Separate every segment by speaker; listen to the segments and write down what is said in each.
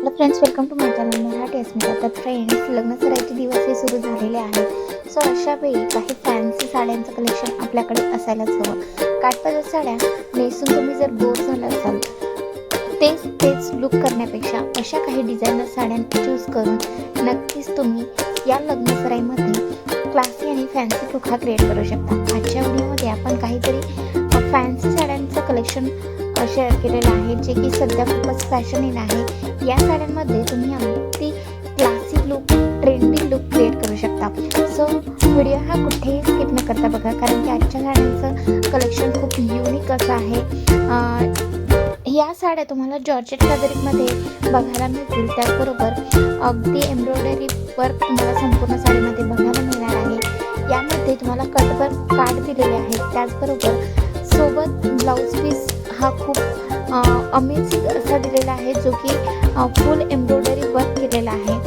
Speaker 1: Hello friends welcome to my channel Marathi Asmita तर friends लग्न सरायचे दिवस हे सुरू झालेले आहेत. सो अशा वेळी काही फॅन्सी साड्यांचं कलेक्शन आपल्याकडे असायलाच हवं. काठपदर साड्या नेसून तुम्ही जर बोर झाला असाल तेच तेच लुक करण्यापेक्षा अशा काही डिझायनर साड्या चूज करून नक्कीच तुम्ही या लग्न सराईमध्ये क्लासी आणि फॅन्सी लुक हा क्रिएट करू शकता. आजच्या व्हिडिओमध्ये आपण काहीतरी फॅन्सी साड्यांचं कलेक्शन शेअर केलेलं आहे जे की सध्या खूपच फॅशन इन आहे. या साड्यांमध्ये तुम्ही अगदी classic look trendy look create करू शकता. सो व्हिडिओ हा कुठेही स्किप न करता बघा कारण की आजच्या साड्यांचं कलेक्शन खूप युनिक असं आहे. या साड्या तुम्हाला जॉर्जेट फॅब्रिकमध्ये बघायला मिळतील. त्याचबरोबर अगदी एम्ब्रॉयडरी वर्क तुम्हाला संपूर्ण साडीमध्ये बघायला मिळणार आहे. यामध्ये तुम्हाला कटवर कार्ड दिलेले आहेत. त्याचबरोबर सोबत ब्लाऊज पीस हा खूप अमेझिंग असा दिलेला आहे जो की फुल एम्ब्रॉयडरी वर्क केलेला आहे.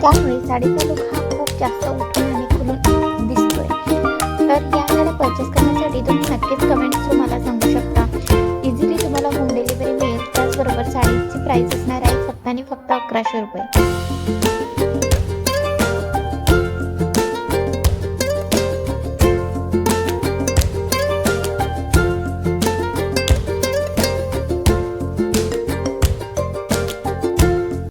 Speaker 1: त्यामुळे साडीचा लुक हा खूप जास्त उठून आणि खुलून दिसतोय. तर या साड्या परचेस करण्यासाठी तुम्ही नक्कीच कमेंट्स मला सांगू शकता. इझिली तुम्हाला होम डिलिव्हरी मिळेल. त्याचबरोबर साडीची प्राईस असणार आहे फक्त आणि फक्त अकराशे रुपये.